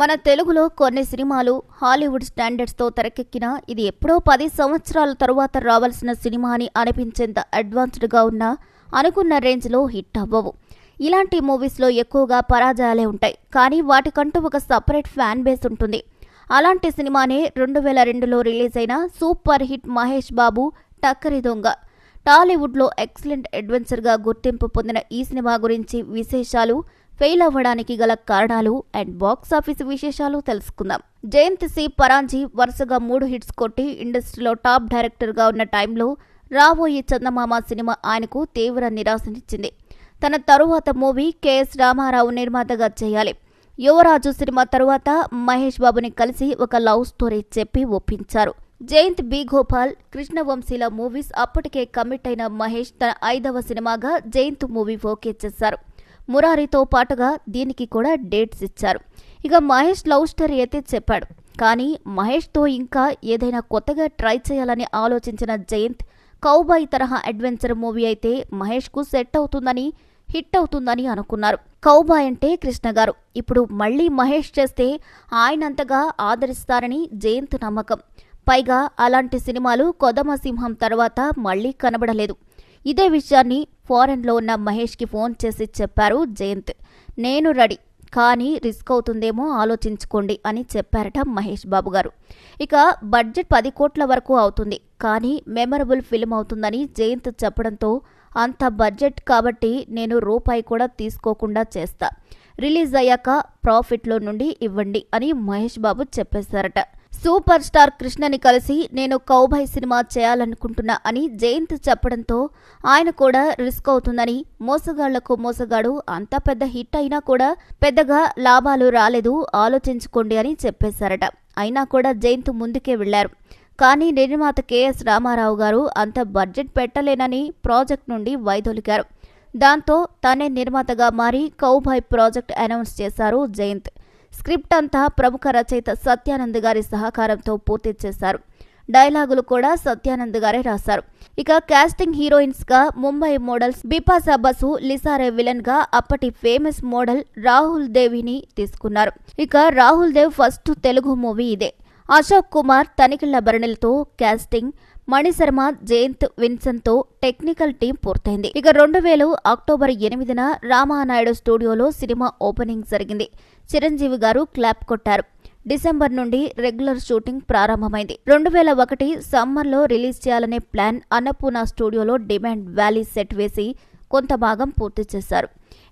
మన తెలుగులో కొన్ని సినిమాలు హాలీవుడ్ స్టాండర్డ్స్తో తెరకెక్కిన ఇది ఎప్పుడో పది సంవత్సరాల తరువాత రావాల్సిన సినిమా అని అనిపించేంత అడ్వాన్స్డ్గా ఉన్న అనుకున్న రేంజ్లో హిట్ అవ్వవు. ఇలాంటి మూవీస్లో ఎక్కువగా పరాజయాలే ఉంటాయి. కానీ వాటికంటూ ఒక సపరేట్ ఫ్యాన్ బేస్ ఉంటుంది. అలాంటి సినిమానే రెండు వేల రెండులో రిలీజ్ అయిన సూపర్ హిట్ మహేష్ బాబు టక్కరి దొంగ. టాలీవుడ్లో ఎక్సలెంట్ అడ్వెంచర్గా గుర్తింపు పొందిన ఈ సినిమా గురించి విశేషాలు ఫెయిల్ అవ్వడానికి గల కారణాలు అండ్ బాక్స్ ఆఫీస్ విశేషాలు తెలుసుకుందాం. జయంత్ సి పరాంజీ వరుసగా మూడు హిట్స్ కొట్టి ఇండస్ట్రీలో టాప్ డైరెక్టర్గా ఉన్న టైంలో రాబోయే చందమామ సినిమా ఆయనకు తీవ్ర నిరాశనిచ్చింది. తన తరువాత మూవీ కెఎస్ రామారావు నిర్మాతగా చేయాలి. యువరాజు సినిమా తరువాత మహేష్ బాబుని కలిసి ఒక లవ్ స్టోరీ చెప్పి ఒప్పించారు. జయంత్ బి గోపాల్ కృష్ణవంశీల మూవీస్ అప్పటికే కమిట్ అయిన మహేష్ తన ఐదవ సినిమాగా జయంత్ మూవీ ఓకే చేశారు. మురారితో పాటుగా దీనికి కూడా డేట్స్ ఇచ్చారు. ఇక మహేష్ లవ్ స్టోరీ అయితే చెప్పాడు. కానీ మహేష్తో ఇంకా ఏదైనా కొత్తగా ట్రై చేయాలని ఆలోచించిన జయంత్ కౌబాయ్ తరహా అడ్వెంచర్ మూవీ అయితే మహేష్కు సెట్ అవుతుందని హిట్ అవుతుందని అనుకున్నారు. కౌబాయ్ అంటే కృష్ణ గారు. ఇప్పుడు మళ్ళీ మహేష్ చేస్తే ఆయనంతగా ఆదరిస్తారని జయంత్ నమ్మకం. పైగా అలాంటి సినిమాలు కొదమ సింహం తర్వాత మళ్ళీ కనబడలేదు. ఇదే విషయాన్ని ఫారెన్లో ఉన్న మహేష్కి ఫోన్ చేసి చెప్పారు జయంత్. నేను రెడీ కానీ రిస్క్ అవుతుందేమో ఆలోచించుకోండి అని చెప్పారట మహేష్ బాబు గారు. ఇక బడ్జెట్ పది కోట్ల వరకు అవుతుంది కానీ మెమరబుల్ ఫిల్మ్ అవుతుందని జయంత్ చెప్పడంతో అంత బడ్జెట్ కాబట్టి నేను రూపాయి కూడా తీసుకోకుండా చేస్తా. రిలీజ్ అయ్యాక ప్రాఫిట్లో నుండి ఇవ్వండి అని మహేష్ బాబు చెప్పేశారట. సూపర్ స్టార్ కృష్ణని కలిసి నేను కౌబాయ్ సినిమా చేయాలనుకుంటున్నా అని జయంత్ చెప్పడంతో ఆయన కూడా రిస్క్ అవుతుందని మోసగాళ్ళకు మోసగాడు అంత పెద్ద హిట్ అయినా కూడా పెద్దగా లాభాలు రాలేదు ఆలోచించుకోండి అని చెప్పేశారట. అయినా కూడా జయంత్ ముందుకే వెళ్ళారు కానీ నిర్మాత కెఎస్ రామారావు గారు అంత బడ్జెట్ పెట్టలేనని ప్రాజెక్ట్ నుండి వైదొలిగారు. దాంతో తానే నిర్మాతగా మారి కౌబాయ్ ప్రాజెక్ట్ అనౌన్స్ చేశారు జయంత్. స్క్రిప్ట్ అంతా ప్రముఖ రచయిత సత్యానంద్ గారి సహకారంతో పూర్తి చేశారు. డైలాగులు కూడా సత్యానంద్ గారే రాశారు. ఇక కాస్టింగ్ హీరోయిన్స్గా ముంబై మోడల్స్ బిపాసా బసు లిసారే విలన్గా అప్పటి ఫేమస్ మోడల్ రాహుల్ దేవిని తీసుకున్నారు. ఇక రాహుల్ దేవ్ ఫస్ట్ తెలుగు మూవీ ఇదే. అశోక్ కుమార్ తనిఖీల భరణిలతో కాస్టింగ్ మణిశర్మ జయంత్ విన్సన్తో టెక్నికల్ టీం పూర్తయింది. ఇక రెండు వేలు అక్టోబర్ ఎనిమిదిన రామానాయుడు స్టూడియోలో సినిమా ఓపెనింగ్ జరిగింది. చిరంజీవి గారు క్లాప్ కొట్టారు. డిసెంబర్ నుండి రెగ్యులర్ షూటింగ్ ప్రారంభమైంది. రెండు వేల ఒకటి సమ్మర్లో రిలీజ్ చేయాలనే ప్లాన్ అన్నపూర్ణ స్టూడియోలో డిమాండ్ వ్యాలీ సెట్ వేసి కొంత భాగం పూర్తి చేశారు.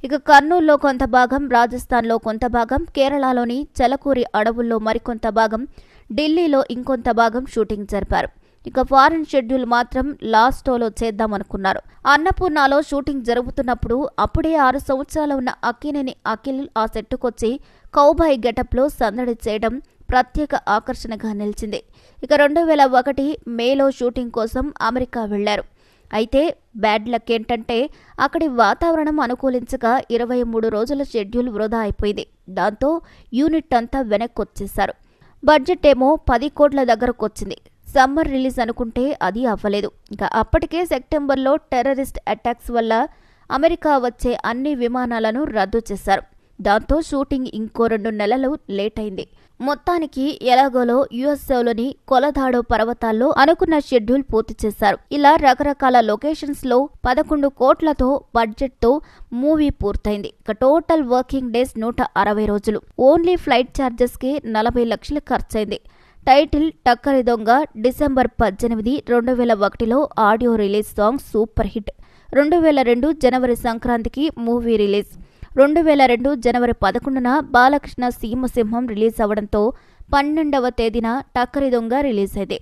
ఇక కర్నూలులో కొంత భాగం రాజస్థాన్లో కొంత భాగం కేరళలోని చలకూరి అడవుల్లో మరికొంత భాగం ఢిల్లీలో ఇంకొంత భాగం షూటింగ్ జరిపారు. ఇక ఫారెన్ షెడ్యూల్ మాత్రం లాస్టోలో చేద్దామనుకున్నారు. అన్నపూర్ణలో షూటింగ్ జరుగుతున్నప్పుడు అప్పుడే ఆరు సంవత్సరాలు ఉన్న అక్కినేని అఖిల్ ఆ సెట్టుకొచ్చి కౌబాయ్ గెటప్లో సందడి చేయడం ప్రత్యేక ఆకర్షణగా నిలిచింది. ఇక రెండు వేల ఒకటి మేలో షూటింగ్ కోసం అమెరికా వెళ్ళారు. అయితే బ్యాడ్ లక్ ఏంటంటే అక్కడి వాతావరణం అనుకూలించక ఇరవై మూడు రోజుల షెడ్యూల్ వృధా అయిపోయింది. దాంతో యూనిట్ అంతా వెనక్కి వచ్చేశారు బడ్జెట్ ఏమో పది కోట్ల దగ్గరకు వచ్చింది సమ్మర్ రిలీజ్ అనుకుంటే అది అవ్వలేదు. ఇంకా అప్పటికే సెప్టెంబర్లో టెర్రరిస్ట్ అటాక్స్ వల్ల అమెరికా వచ్చే అన్ని విమానాలను రద్దు చేశారు. దాంతో షూటింగ్ ఇంకో రెండు నెలలు లేట్ అయింది మొత్తానికి ఎలాగోలో యుఎస్ఏలోని కొలదాడో పర్వతాల్లో అనుకున్న షెడ్యూల్ పూర్తి చేశారు. ఇలా రకరకాల లొకేషన్స్లో పదకొండు కోట్లతో బడ్జెట్తో మూవీ పూర్తయింది. ఇక టోటల్ వర్కింగ్ డేస్ నూట అరవై రోజులు. ఓన్లీ ఫ్లైట్ ఛార్జెస్కి నలభై లక్షలు ఖర్చయింది. టైటిల్ టక్కరి దొంగ డిసెంబర్ పద్దెనిమిది రెండు వేల ఒకటిలో audio release song super hit. రెండు వేల రెండు జనవరి సంక్రాంతికి మూవీ రిలీజ్. రెండు వేల రెండు జనవరి పదకొండున బాలకృష్ణ సీమసింహం రిలీజ్ అవడంతో పన్నెండవ తేదీన టక్కరి దొంగ రిలీజ్ అయింది.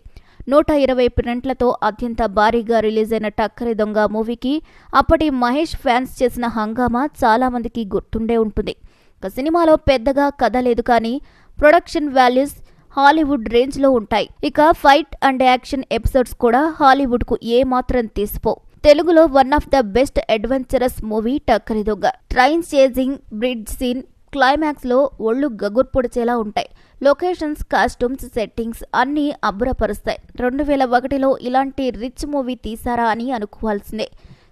నూట ఇరవై ప్రింట్లతో అత్యంత భారీగా రిలీజ్ అయిన టక్కరి దొంగ మూవీకి అప్పటి మహేష్ ఫ్యాన్స్ చేసిన హంగామా చాలామందికి గుర్తుండే ఉంటుంది. సినిమాలో పెద్దగా కథ లేదు కానీ ప్రొడక్షన్ వాల్యూస్ హాలీవుడ్ రేంజ్లో ఉంటాయి. ఇక ఫైట్ అండ్ యాక్షన్ ఎపిసోడ్స్ కూడా హాలీవుడ్కు ఏమాత్రం తీసిపో. తెలుగులో one of the best adventurous movie Takkari Donga train chasing bridge scene క్లైమాక్స్లో ఒళ్ళు గగుర్పొడిచేలా ఉంటాయి. లొకేషన్స్ కాస్ట్యూమ్స్ సెట్టింగ్స్ అన్నీ అబ్బురపరుస్తాయి. రెండు వేల ఒకటిలో ఇలాంటి రిచ్ మూవీ తీసారా అని అనుకోవాల్సిందే.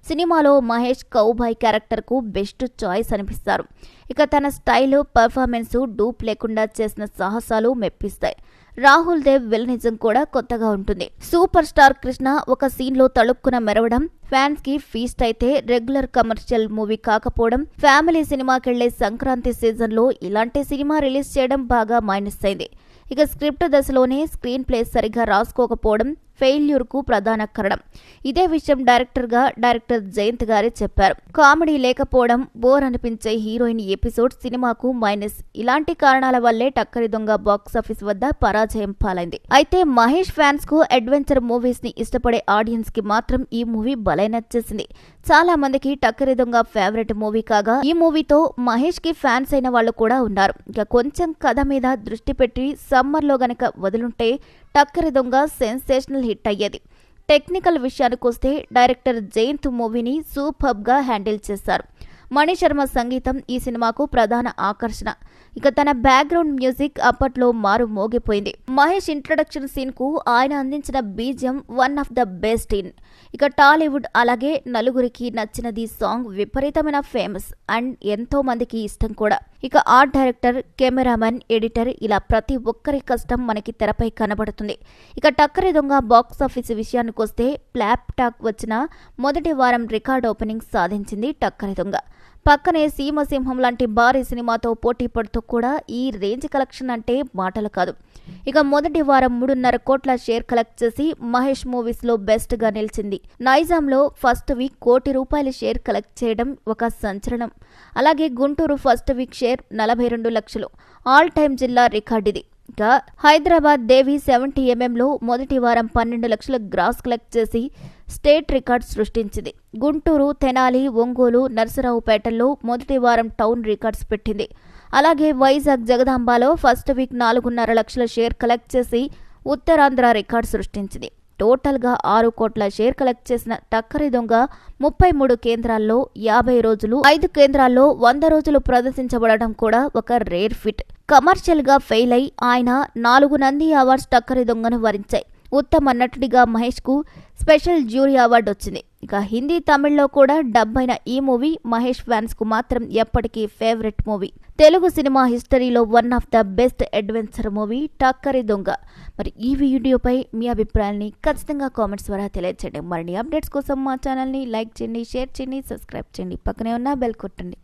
సినిమాలో మహేష్ కౌబాయ్ క్యారెక్టర్కు బెస్ట్ చాయిస్ అనిపిస్తారు. ఇక తన స్టైల్ పర్ఫార్మెన్స్ డూప్ లేకుండా చేసిన సాహసాలు మెప్పిస్తాయి. రాహుల్ దేవ్ విలనిజం కూడా కొత్తగా ఉంటుంది. సూపర్ స్టార్ కృష్ణ ఒక సీన్లో తళుక్కున మెరవడం ఫ్యాన్స్కి ఫీస్ట్ అయితే రెగ్యులర్ కమర్షియల్ మూవీ కాకపోవడం ఫ్యామిలీ సినిమాకెళ్ళే సంక్రాంతి సీజన్లో ఇలాంటి సినిమా రిలీజ్ చేయడం బాగా మైనస్ అయింది. ఇక స్క్రిప్ట్ దశలోనే స్క్రీన్ ప్లే సరిగా రాసుకోకపోవడం ఫెయిల్యూర్కు ప్రధాన కారణం. ఇదే విషయం డైరెక్టర్గా డైరెక్టర్ జయంత్ గారే చెప్పారు. కామెడీ లేకపోవడం బోర్ అనిపించే హీరోయిన్ ఎపిసోడ్ సినిమాకు మైనస్. ఇలాంటి కారణాల వల్లే టక్కరి దొంగ బాక్సాఫీస్ వద్ద పరాజయం పాలైంది. అయితే మహేష్ ఫ్యాన్స్కు అడ్వెంచర్ మూవీస్ని ఇష్టపడే ఆడియన్స్కి మాత్రం ఈ మూవీ భలే నచ్చేసింది. చాలా మందికి టక్కరి దొంగ ఫేవరెట్ మూవీ కాగా ఈ మూవీతో మహేష్కి ఫ్యాన్స్ అయిన వాళ్ళు కూడా ఉన్నారు. ఇక కొంచెం కథ మీద దృష్టి పెట్టి సమ్మర్లో గనక వదులుంటే టక్కరి దొంగ సెన్సేషనల్ హిట్ అయ్యేది. టెక్నికల్ విషయానికొస్తే డైరెక్టర్ జయంత్ మూవీని సూపర్బ్గా హ్యాండిల్ చేశారు. మణిశర్మ సంగీతం ఈ సినిమాకు ప్రధాన ఆకర్షణ. ఇక తన బ్యాక్గ్రౌండ్ మ్యూజిక్ అప్పట్లో మారు మోగిపోయింది. మహేష్ ఇంట్రడక్షన్ సీన్కు ఆయన అందించిన BGM one of the best in. ఇక టాలీవుడ్ అలాగే నలుగురికి నచ్చినది సాంగ్ విపరీతమైన ఫేమస్ అండ్ ఎంతో మందికి ఇష్టం కూడా. ఇక ఆర్ట్ డైరెక్టర్ కెమెరామెన్ ఎడిటర్ ఇలా ప్రతి ఒక్కరి కష్టం మనకి తెరపై కనబడుతుంది. ఇక టక్కరి దొంగ బాక్స్ ఆఫీస్ విషయానికొస్తే ప్లాప్ టాక్ వచ్చిన మొదటి వారం రికార్డ్ ఓపెనింగ్ సాధించింది టక్కరి దొంగ. పక్కనే సీమసింహం లాంటి భారీ సినిమాతో పోటీ పడుతూ కూడా ఈ రేంజ్ కలెక్షన్ అంటే మాటలు కాదు. ఇక మొదటి వారం మూడున్నర కోట్ల షేర్ కలెక్ట్ చేసి మహేష్ మూవీస్లో బెస్ట్గా నిలిచింది. నైజాంలో ఫస్ట్ వీక్ కోటి రూపాయల షేర్ కలెక్ట్ చేయడం ఒక సంచలనం. అలాగే గుంటూరు ఫస్ట్ వీక్ షేర్ నలభై రెండు లక్షలు. ఆల్ టైమ్ జిల్లా రికార్డిది ఇక హైదరాబాద్ దేవి సెవెంటీ ఎంఎంలో మొదటి వారం పన్నెండు లక్షల గ్రాస్ కలెక్ట్ చేసి స్టేట్ రికార్డ్ సృష్టించింది. గుంటూరు తెనాలి ఒంగోలు నరసరావుపేటల్లో మొదటి వారం టౌన్ రికార్డ్స్ పెట్టింది. అలాగే వైజాగ్ జగదాంబాలో ఫస్ట్ వీక్ నాలుగున్నర లక్షల షేర్ కలెక్ట్ చేసి ఉత్తరాంధ్ర రికార్డ్ సృష్టించింది. టోటల్గా ఆరు కోట్ల షేర్ కలెక్ట్ చేసిన టక్కరి దొంగ ముప్పై మూడు కేంద్రాల్లో యాభై రోజులు ఐదు కేంద్రాల్లో వంద రోజులు ప్రదర్శించబడటం కూడా ఒక రేర్ ఫిట్. కమర్షియల్గా ఫెయిల్ అయి ఆయన నాలుగు నంది అవార్డ్స్ టక్కరి దొంగను వరించాయి. ఉత్తమ నటుడిగా మహేష్కు స్పెషల్ జ్యూరీ అవార్డు వచ్చింది. ఇక హిందీ తమిళ్ళో కూడా డబ్ అయిన ఈ మూవీ మహేష్ ఫ్యాన్స్కు మాత్రం ఎప్పటికీ ఫేవరెట్ మూవీ. తెలుగు సినిమా హిస్టరీలో one of the best adventure movie Takkari Donga. మరి ఈ వీడియోపై మీ అభిప్రాయాన్ని ఖచ్చితంగా కామెంట్స్ ద్వారా తెలియచేయండి. మరిన్ని అప్డేట్స్ కోసం మా ఛానల్ని లైక్ చేయండి షేర్ చేయండి సబ్స్క్రైబ్ చేయండి. పక్కనే ఉన్న బెల్ కొట్టండి.